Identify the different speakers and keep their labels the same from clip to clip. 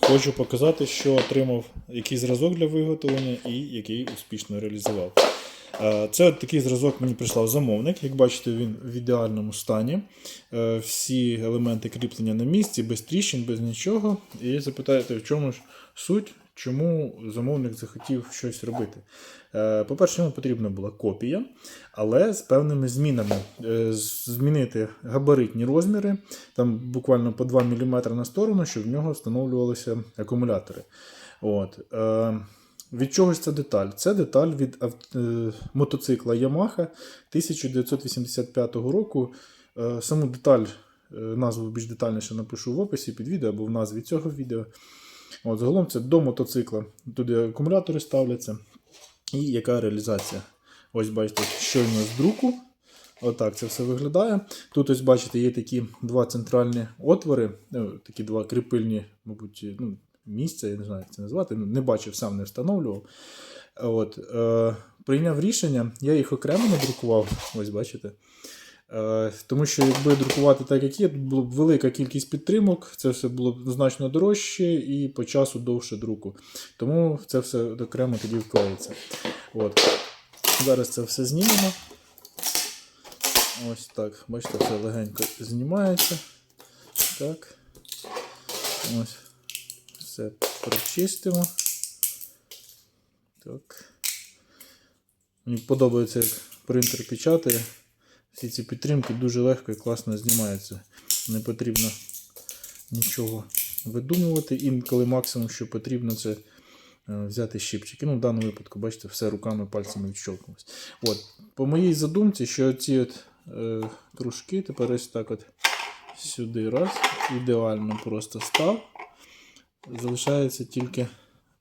Speaker 1: Хочу показати, що отримав який зразок для виготовлення і який успішно реалізував. Е, Це такий зразок мені прислав замовник. Як бачите, він в ідеальному стані. Е, Всі елементи кріплення на місці, без тріщин, без нічого. І запитаєте, в чому ж суть, чому замовник захотів щось робити. Е, По-перше, йому потрібна була копія, але з певними змінами. Е, Змінити габаритні розміри, там буквально по 2 мм на сторону, щоб в нього встановлювалися акумулятори. От. Е, від чого ж ця деталь? Це деталь від мотоцикла Yamaha 1985 року. Саму деталь, назву більш детальніше напишу в описі під відео або в назві цього відео. От, загалом це до мотоцикла. Туди акумулятори ставляться. І яка реалізація? Ось бачите, щойно з друку. Отак це все виглядає. Тут ось бачите, є такі два центральні отвори, ну, такі два кріпильні, мабуть, ну, місця, я не знаю, як це назвати. ну, Не бачив, сам не встановлював. От, е, прийняв рішення, я їх окремо надрукував. Ось бачите. Е, тому що якби друкувати так, як є, була б велика кількість підтримок, це все було б значно дорожче і по часу довше друку. Тому це все окремо тоді вклеїться. От. Зараз це все знімемо. Ось так. Бачите, все легенько знімається. Так. Ось. Все прочистимо. Так. Мені подобається, як принтер печатає. Всі ці підтримки дуже легко і класно знімаються. Не потрібно нічого видумувати. Інколи максимум, що потрібно, це е, взяти щипчики. Ну, в даному випадку, бачите, все руками, пальцями відщолкнулось. От, по моїй задумці, що ці от, е, кружки тепер ось так от сюди раз, ідеально просто став. Залишається тільки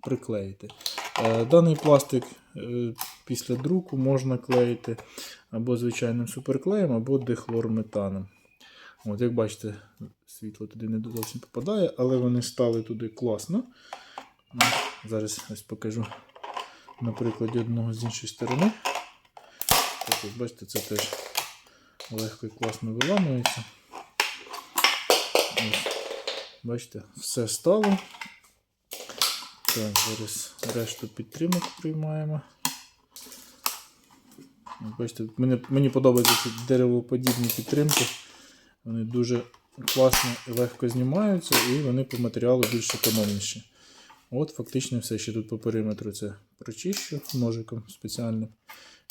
Speaker 1: приклеїти. Е, Даний пластик після друку можна клеїти або звичайним суперклеєм, або дихлорметаном. От, як бачите, світло туди не зовсім попадає, але вони стали туди класно. Ну, Зараз ось покажу на прикладі одного з іншої сторони. Так, ось бачите, це теж легко і класно виламується. Ось. Бачите, все стало. Так, зараз решту підтримок приймаємо. Бачите, мені, мені подобаються ці деревоподібні підтримки. Вони дуже класно і легко знімаються, і вони по матеріалу більш економніші. От, фактично, все ще тут по периметру це прочищу ножиком спеціальним,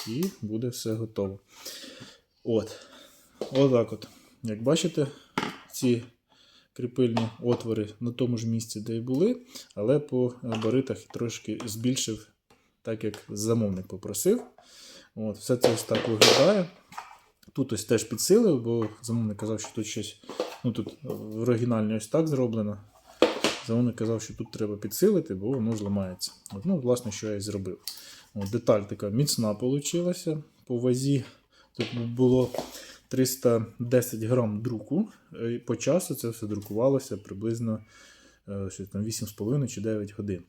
Speaker 1: і буде все готово. От. Отак от. Як бачите, ці кріпильні отвори на тому ж місці, де і були, але по габаритах трошки збільшив, так як замовник попросив. От, Все це ось так виглядає. Тут ось теж підсилив, бо замовник казав, що тут щось. Ну тут в оригінальні ось так зроблено. Замовник казав, що тут треба підсилити, бо воно зламається. От, ну, власне, що я і зробив. От, деталь така міцна вийшла. По вазі тут було 310 грам друку. Е, По часу це все друкувалося приблизно е, щось там 8,5 чи 9 годин.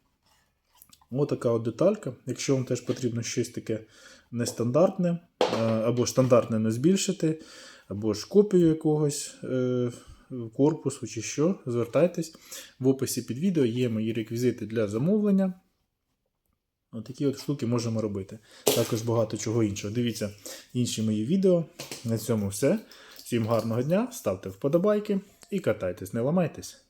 Speaker 1: Ось така от деталька. Якщо вам теж потрібно щось таке нестандартне, е, або стандартне не збільшити, або ж копію якогось е, корпусу чи що, звертайтесь. В описі під відео є мої реквізити для замовлення. Отакі от штуки можемо робити. Також багато чого іншого. Дивіться інші мої відео. На цьому все. Всім гарного дня, ставте вподобайки і катайтесь, не ламайтесь.